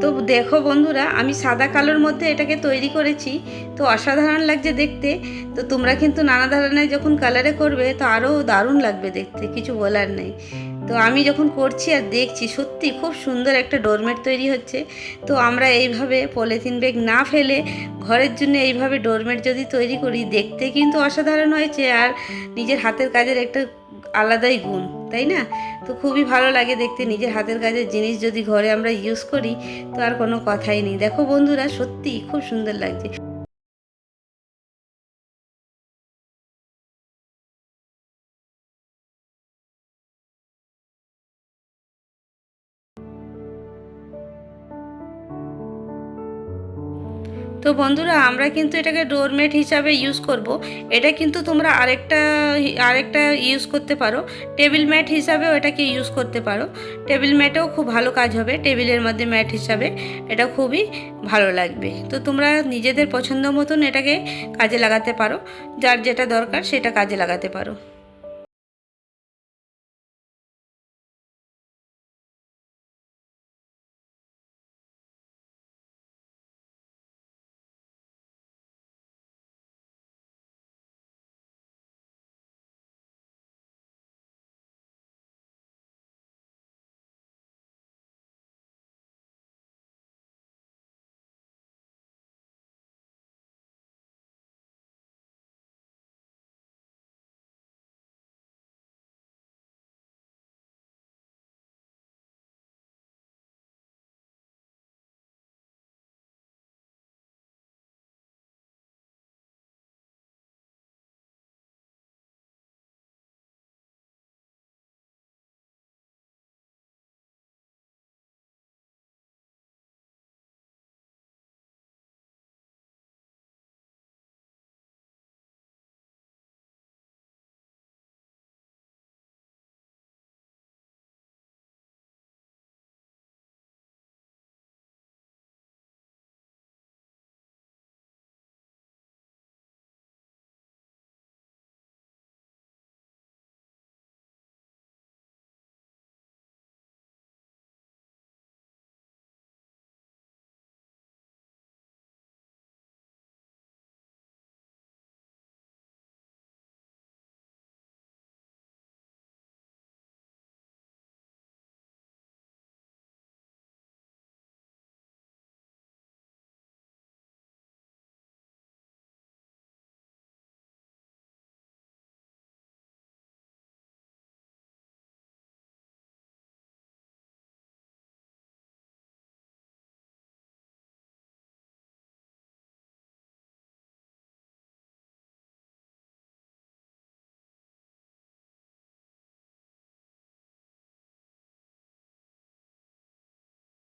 তো দেখো বন্ধুরা, আমি সাদা কালোর মধ্যে এটাকে তৈরি করেছি। তো অসাধারণ লাগছে দেখতে। তো তোমরা কিন্তু নানা ধরনের যখন কালারে করবে, তো আরও দারুণ লাগবে দেখতে, কিছু বলার নেই। তো আমি যখন করছি আর দেখছি, সত্যি খুব সুন্দর একটা ডোরমেট তৈরি হচ্ছে। তো আমরা এইভাবে পলিথিন ব্যাগ না ফেলে ঘরের জন্য এইভাবে ডোরমেট যদি তৈরি করি, দেখতে কিন্তু অসাধারণ হয়েছে আর নিজের হাতের কাজের একটা আলাদাই গুণ। তাই না? তো খুবই ভালো লাগে দেখতে। নিজের হাতের কাজের জিনিস যদি ঘরে আমরা ইউজ করি, তো আর কোনো কথাই নেই। দেখো বন্ধুরা সত্যি খুব সুন্দর লাগছে। তো বন্ধুরা, আমরা কিন্তু এটাকে ডোরমেট হিসাবে ইউজ করব। এটা কিন্তু তোমরা আরেকটা আরেকটা ইউজ করতে পারো। টেবিল ম্যাট হিসাবেও এটাকে ইউজ করতে পারো। টেবিল ম্যাটেও খুব ভালো কাজ হবে টেবিলের মধ্যে ম্যাট হিসাবে। এটা খুবই ভালো লাগবে। তো তোমরা নিজেদের পছন্দ মতন এটাকে কাজে লাগাতে পারো। যার যেটা দরকার সেটা কাজে লাগাতে পারো।